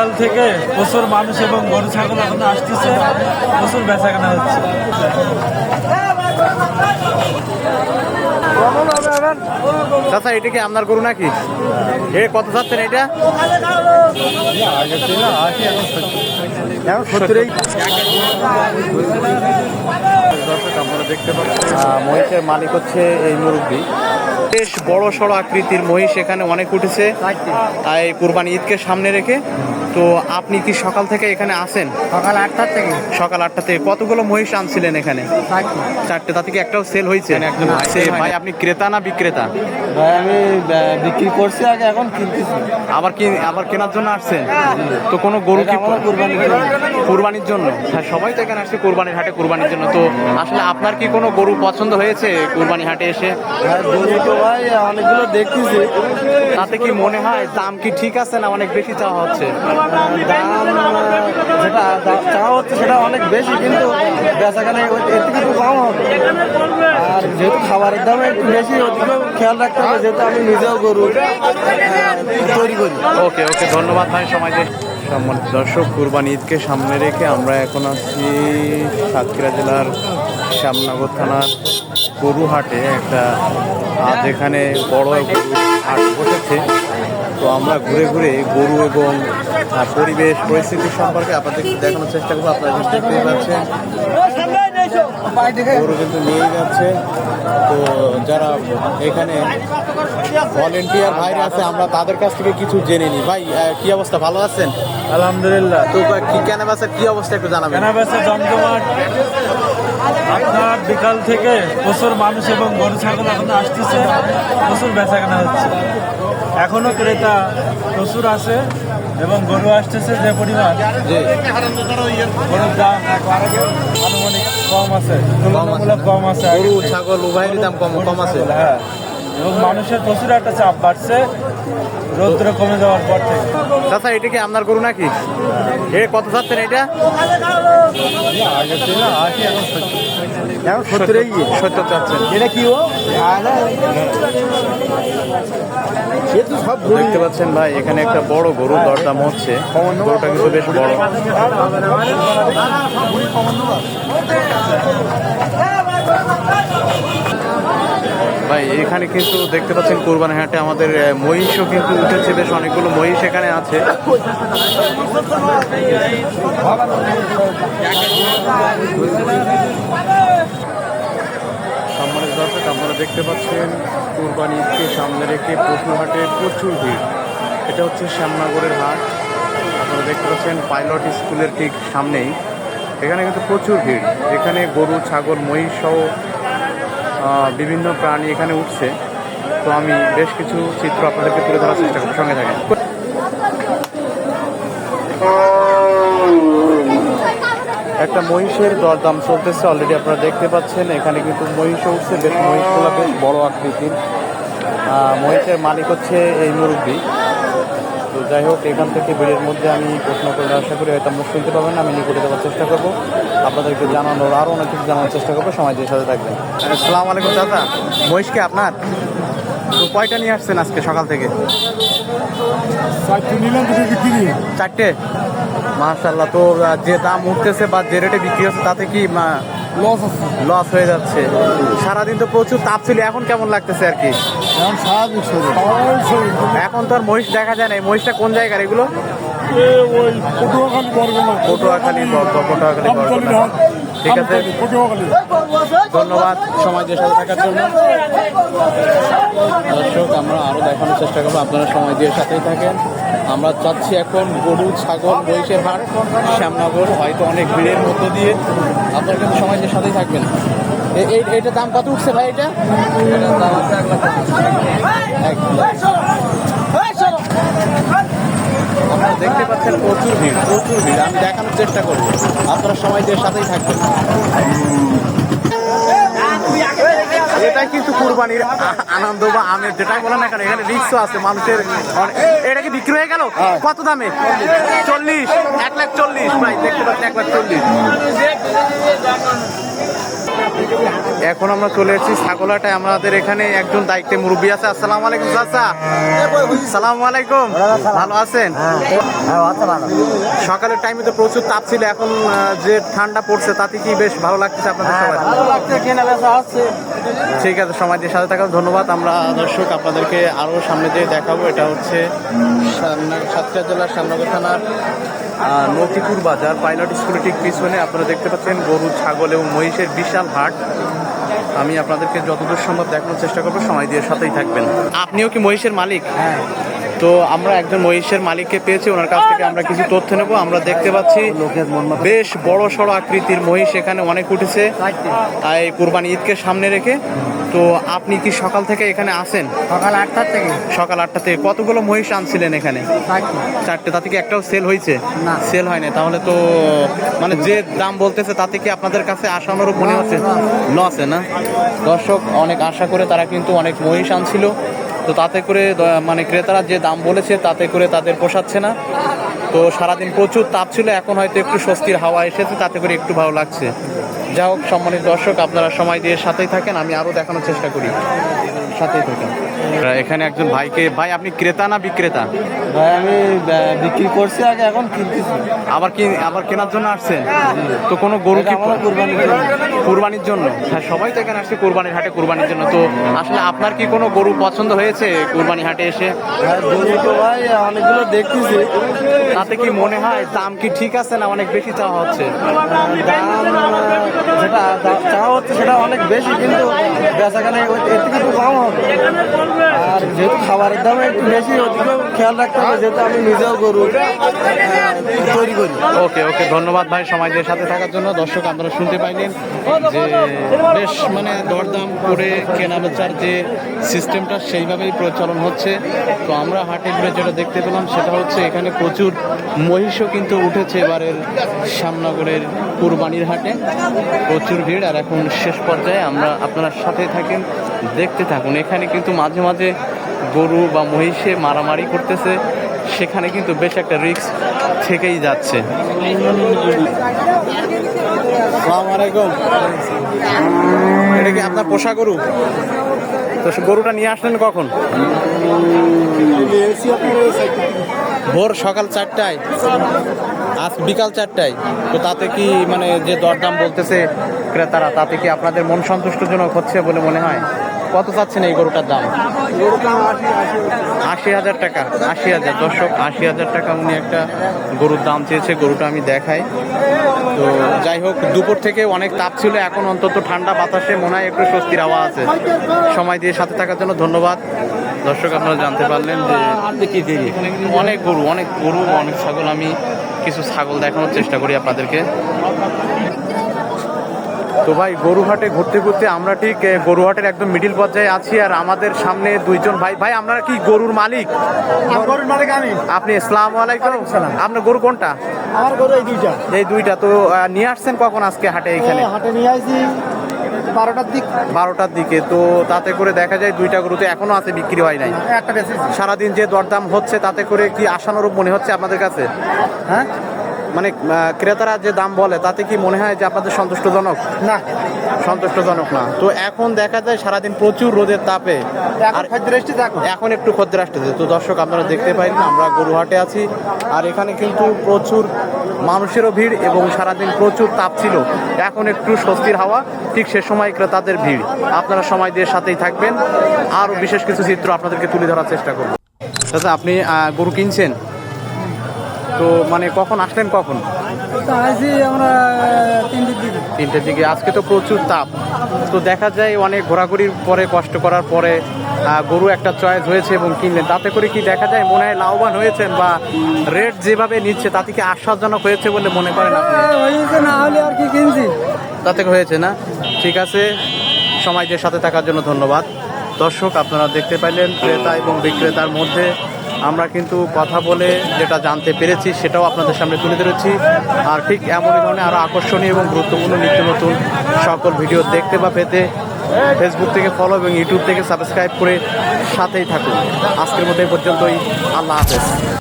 বিকাল থেকে প্রচুর মানুষ এবং গরু ছাগল এখন আসতেছে। প্রচুর বেচা কেনা হচ্ছে এটা কি আপনার গরু নাকি? এ কত চাচ্ছেন এটা? দেখতে পাচ্ছেন আহ, মহিষের মালিক হচ্ছে এই মুরব্বী। বেশ বড় সড়ো আকৃতির মহিষ এখানে অনেক উঠেছে। এই কুরবানি ঈদকে সামনে রেখে তো আপনি কি সকাল থেকে এখানে আসেন সকাল আটটা থেকে। সকাল আটটা থেকে। কতগুলো মহিষ আনছিলেন এখানে? চারটে। তা থেকে একটাও সেল হয়েছে? সে ভাই আপনি ক্রেতা না বিক্রেতা? ভাই আমি বিক্রি করছি আগে এখন কিনতেছি। আবার কি আবার কেনার জন্য আসছেন? তো কোনো গরু কি কুরবানির জন্য। হ্যাঁ সবাই তো এখানে আসছে কুরবানির হাটে কুরবানির জন্য। তো আসলে আপনার কি কোনো গরু পছন্দ হয়েছে কুরবানি হাটে এসে? গরু তো ভাই, অনেকগুলো দেখতেছি। তাতে কি মনে হয় দাম কি ঠিক আছে না অনেক বেশি চাওয়া হচ্ছে? দাম, যেটা চাওয়া হচ্ছে সেটা অনেক বেশি, কিন্তু বেচাখানে এর থেকে একটু কম হবে। আর যেহেতু খাবারের দাম একটু বেশি, ওদিকেও খেয়াল রাখতে হবে, যেহেতু আমি নিজেও গরু তৈরি করি। ওকে ওকে, ধন্যবাদ ভাই সম্মানিত দর্শক, কুরবানি ঈদকে সামনে রেখে আমরা এখন আছি সাতক্ষীরা জেলার শ্যামনগর থানার গরুহাটে একটা আজ এখানে বড় গরু হাট বসেছে। তো আমরা ঘুরে ঘুরে গরু এবং পরিবেশ, পরিস্থিতি সম্পর্কে আপনাদের দেখানোর চেষ্টা করব। আপনারা দেখতেই পাচ্ছেন, গরু কিন্তু নিয়ে যাচ্ছে। তো যারা এখানে ভলেন্টিয়ার ভাইরা আছে, আমরা তাদের কাছ থেকে কিছু জেনে নিই। ভাই কি অবস্থা? ভালো আছেন? আলহামদুলিল্লাহ। তো কি কেন বাসের কি অবস্থা একটু জানাবেন? কেনা বেচা জমজমাট। আপনার বিকাল থেকে প্রচুর মানুষ এবং গরু ছাগল এখন আসতেছে প্রচুর বেচা কেনা হচ্ছে। এখনও ক্রেতা প্রচুর আছে এবং গরু আসতেছে যে পরিমাণ। গরুর দাম আনুমানিক কম আছে কম আছে। গরু ছাগল উভয়েরই দাম কম কম আছে। হ্যাঁ। এবং মানুষের প্রচুর একটা চাপ বাড়ছে রৌদ্র কমে যাওয়ার পর থেকে। চাচা এটা কি আপনার গরু নাকি? এ কত চাচ্ছেন এটা? এখন সত্তরই সত্তর চাচ্ছেন। এটা কি ও? সে তো সব গরু। দেখতে পাচ্ছেন ভাই এখানে একটা বড় গরু দরদাম হচ্ছে। গরুটা কিন্তু বেশ বড়। ভাই, এখানে কিন্তু দেখতে পাচ্ছেন কোরবানি হাটে আমাদের মহিষও কিন্তু উঠেছে, বেশ অনেকগুলো মহিষ এখানে আছে। সম্মানিত দর্শক, আপনারা দেখতে পাচ্ছেন কোরবানি ঈদকে সামনে রেখে পশু হাটে প্রচুর ভিড়। এটা হচ্ছে শ্যামনগরের হাট। আপনারা দেখতে পাচ্ছেন পাইলট স্কুলের ঠিক সামনেই। এখানে কিন্তু প্রচুর ভিড়। এখানে গরু, ছাগল মহিষ সহ বিভিন্ন প্রাণী এখানে উঠছে। তো আমি বেশ কিছু চিত্র আপনাদেরকে তুলে ধরার চেষ্টা করব। সঙ্গে থাকেন। একটা মহিষের দরদাম চলতেছে অলরেডি আপনারা দেখতে পাচ্ছেন। এখানে কিন্তু মহিষ উঠছে, বেশ মহিষগুলো বেশ বড় আকৃতির। মহিষের মালিক হচ্ছে এই মুরব্বী। তো যাই হোক এখান থেকে ভিড়ের মধ্যে আমি প্রশ্ন করলে আশা করি হয়তো মুখ শুনতে পাবেন না আমি নিকটে দেওয়ার চেষ্টা করব। আপনাদেরকে জানানোর আরও অনেক কিছু জানানোর চেষ্টা করব সময় দিয়ে সাথে থাকবেন। আসসালামু আলাইকুম চাচা মহিষকে আপনার? তো কয়টা নিয়ে আসছেন আজকে সকাল থেকে? চারটে মাশাল্লাহ তো যে দাম উঠতেছে বা যে রেটে বিক্রি হচ্ছে তাতে কি লস লস হয়ে যাচ্ছে। সারাদিন তো প্রচুর তাপ ছিল এখন কেমন লাগতেছে আর কি? এখন এখন তো আর মহিষ দেখা যায় না। মহিষটা কোন জায়গার এগুলো? ওই পটুয়াখালী পটুয়াখালী পটুয়াখালী। ঠিক আছে। ধন্যবাদ সময় দিয়ে সাথে থাকার জন্য। দর্শক, আমরা আরও দেখানোর চেষ্টা করব। আপনারা সময় দিয়ে সাথেই থাকেন। আমরা চাচ্ছি এখন গরু, ছাগল, মহিষের হাট, শ্যামনগর, হয়তো অনেক ভিড়ের মধ্য দিয়ে। আপনারা কিন্তু সময় দিয়ে সাথেই থাকবেন। এ- এইটার দাম কত উঠছে ভাই এটা? এক লাখ। আপনারা দেখতে পাচ্ছেন প্রচুর ভিড় প্রচুর ভিড়। আমি দেখানোর চেষ্টা করব। আপনারা সময় দিয়ে সাথেই থাকবেন। এটাই কিন্তু কুরবানির আনন্দ বা আমের যেটাই বলেন না কেন এখানে রিক্সও আছে। মানুষের এটা কি বিক্রি হয়ে গেল? কত দামে? চল্লিশ। এক লাখ চল্লিশ। ভাই দেখতে পাচ্ছেন এক লাখ চল্লিশ। এখন আমরা চলে এসেছি ছাগলাটায়। আমাদের এখানে একজন দায়িত্বে মুরব্বী আছে। আসসালামু আলাইকুম চাচা। সালামু আলাইকুম। ভালো আছেন? সকালের টাইমে তো প্রচুর তাপ ছিল। এখন যে ঠান্ডা পড়ছে তাতে কি বেশ ভালো লাগতেছে আপনাদের সবাই ঠিক আছে সময় দিয়ে সাথে থাকার ধন্যবাদ। আমরা দর্শক আপনাদেরকে আরও সামনে দিয়ে দেখাবো। এটা হচ্ছে সাতক্ষীরা জেলার শ্যামনগর থানার আহ, নতিপুর বাজার পাইলট স্কুলের ঠিক পিছনে আপনারা দেখতে পাচ্ছেন গরু ছাগল এবং মহিষের বিশাল হাট। আমি আপনাদেরকে যতদূর সম্ভব দেখানোর চেষ্টা করব সময় দিয়ে সাথেই থাকবেন। আপনিও কি মহিষের মালিক? হ্যাঁ। তো আমরা একজন মহিষের মালিককে পেয়েছি ওনার কাছ থেকে আমরা কিছু তথ্য নেব। আমরা দেখতে পাচ্ছি বেশ বড় সড়ো আকৃতির মহিষ এখানে অনেক উঠেছে। এই কুরবানি ঈদকে সামনে রেখে তো আপনি কি সকাল থেকে এখানে আসেন সকাল আটটার থেকে। সকাল আটটা থেকে। কতগুলো মহিষ আনছিলেন এখানে? চারটে। তাতে কি একটাও সেল হয়েছে? না। সেল হয়নি। তাহলে তো মানে যে দাম বলতেছে তাতে কি আপনাদের কাছে আশানুরূপ মনে হচ্ছে? লসে না? দর্শক অনেক আশা করে তারা কিন্তু অনেক মহিষ আনছিল। তো তাতে করে মানে ক্রেতারা যে দাম বলেছে, তাতে করে তাদের পোষাচ্ছে না। তো সারাদিন প্রচুর তাপ ছিল, এখন হয়তো একটু স্বস্তির হাওয়া এসেছে, তাতে করে একটু ভালো লাগছে। যা হোক সম্মানিত দর্শক আপনারা সময় দিয়ে সাথেই থাকেন আমি আরও দেখানোর চেষ্টা করি। সাথেই থাকেন। এখানে একজন ভাইকে ভাই আপনি ক্রেতা না বিক্রেতা? ভাই আমি বিক্রি করছি আগে এখন কিনতেছি। আবার কি আবার কেনার জন্য আসছেন তো কোনো গরু কি কুরবানির জন্য। হ্যাঁ সবাই তো এখানে আসছে কুরবানির হাটে কুরবানির জন্য। তো আসলে আপনার কি কোনো গরু পছন্দ হয়েছে কুরবানি হাটে এসে? ভাই গরু তো ভাই অনেকগুলো দেখতেছি। তাতে কি মনে হয় দাম কি ঠিক আছে না অনেক বেশি চাওয়া হচ্ছে? দাম যেটা চাওয়া হচ্ছে সেটা অনেক বেশি, কিন্তু বেচাখানে এর থেকে একটু কম হবে। আর যেহেতু খাবারের দাম একটু বেশি, ওদিকেও খেয়াল রাখতে হবে, যেহেতু আমি নিজেও গরু। তৈরি করি। ওকে ওকে, ধন্যবাদ ভাই সমাজের সাথে থাকার জন্য। দর্শক, আপনারা শুনতে পাইলেন যে বেশ মানে দরদাম করে কেনা বেচার যে সিস্টেমটা সেইভাবেই প্রচলন হচ্ছে। তো আমরা হাটে ঘুরে যেটা দেখতে পেলাম সেটা হচ্ছে এখানে প্রচুর মহিষও কিন্তু উঠেছে এবারের শ্যামনগরের কুরবানির হাটে। প্রচুর ভিড় আর এখন শেষ পর্যায়ে আমরা আপনারা সাথে থাকেন, দেখতে থাকুন। এখানে কিন্তু মাঝে মাঝে গরু বা মহিষে মারামারি করতেছে। সেখানে কিন্তু বেশ একটা রিস্ক থেকেই যাচ্ছে। এটা কি আপনার পোষা গরু? তো সে গরুটা নিয়ে আসলেন কখন? ভোর সকাল চারটায় আজ বিকাল চারটায়। তো তাতে কি মানে যে দরদাম বলতেছে ক্রেতারা তাতে কি আপনাদের মন সন্তুষ্টজনক হচ্ছে বলে মনে হয়? কত চাচ্ছেন এই গরুটার দাম? আশি হাজার টাকা, আশি হাজার। দর্শক, আশি হাজার টাকা উনি একটা গরুর দাম চেয়েছে, গরুটা আমি দেখাই। তো যাই হোক, দুপুর থেকে অনেক তাপ ছিল, এখন অন্তত ঠান্ডা বাতাসে মনে হয় একটু স্বস্তির হাওয়া আছে। সময় দিয়ে সাথে থাকার জন্য ধন্যবাদ। দর্শক, আপনারা জানতে পারলেন যে অনেক গরু অনেক গরু, অনেক ছাগল, আমি কিছু ছাগল দেখানোর চেষ্টা করি আপনাদেরকে। তো ভাই গরুহাটে ঘুরতে ঘুরতে আমরা ঠিক গরুহাটের একদম মিডিল পর্যায়ে আছি আর আমাদের সামনে দুইজন ভাই। ভাই আপনারা কি গরুর মালিক? গরুর মালিক আমি। আপনি ইসলাম আলাইকুম। আপনার গরু কোনটা? আমার গরু এই দুইটা। এই দুইটা। তো নিয়ে আসছেন কখন আজকে হাটে এখানে? হাটে নিয়ে আসি বারোটার দিক। বারোটার দিকে। তো তাতে করে দেখা যায় দুইটা গরু তো এখনও আছে বিক্রি হয় নাই। একটা সারাদিন যে দরদাম হচ্ছে তাতে করে কি আশানুরূপ মনে হচ্ছে আপনাদের কাছে? হ্যাঁ? মানে ক্রেতারা যে দাম বলে তাতে কি মনে হয় যে আপনাদের সন্তুষ্টজনক? না। সন্তুষ্টজনক না। তো এখন দেখা যায় সারাদিন প্রচুর রোদের তাপে। আর আর এখন? একটু খদ্দের আসতেছে তো দর্শক আপনারা দেখতে পাইলেন আমরা গরুহাটে আছি। আর এখানে কিন্তু প্রচুর মানুষেরও ভিড় এবং সারাদিন প্রচুর তাপ ছিল। এখন একটু স্বস্তির হাওয়া ঠিক সে সময় ক্রেতাদের ভিড়। আপনারা সময় দিয়ে সাথেই থাকবেন। আরও বিশেষ কিছু চিত্র আপনাদেরকে তুলে ধরার চেষ্টা করব। দাদা আপনি গরু কিনছেন? তো মানে কখন আসলেন কখন? আমরা তিনটির দিকে। তিনটের দিকে। আজকে তো প্রচুর তাপ। তো দেখা যায় অনেক ঘোরাঘুরির পরে কষ্ট করার পরে গরু একটা চয়েস হয়েছে এবং কিনলেন। তাতে করে কি দেখা যায় মনে হয় লাভবান হয়েছেন বা রেট যেভাবে নিচ্ছে তাতে কি আশ্বাসজনক হয়েছে বলে মনে করেন আপনি? হয়েছে না হলে আর কি কিনছি? তাতে হয়েছে না? ঠিক আছে। সময়দের সাথে থাকার জন্য ধন্যবাদ। দর্শক আপনারা দেখতে পাইলেন ক্রেতা এবং বিক্রেতার মধ্যে আমরা কিন্তু কথা বলে যেটা জানতে পেরেছি সেটাও আপনাদের সামনে তুলে ধরেছি। আর ঠিক এমন ধরনের আরও আকর্ষণীয় এবং গুরুত্বপূর্ণ নিত্য নতুন সকল ভিডিও দেখতে বা পেতে ফেসবুক থেকে ফলো এবং ইউটিউব থেকে সাবস্ক্রাইব করে সাথেই থাকুন। আজকের মধ্যে পর্যন্তই। আল্লাহ হাফেজ।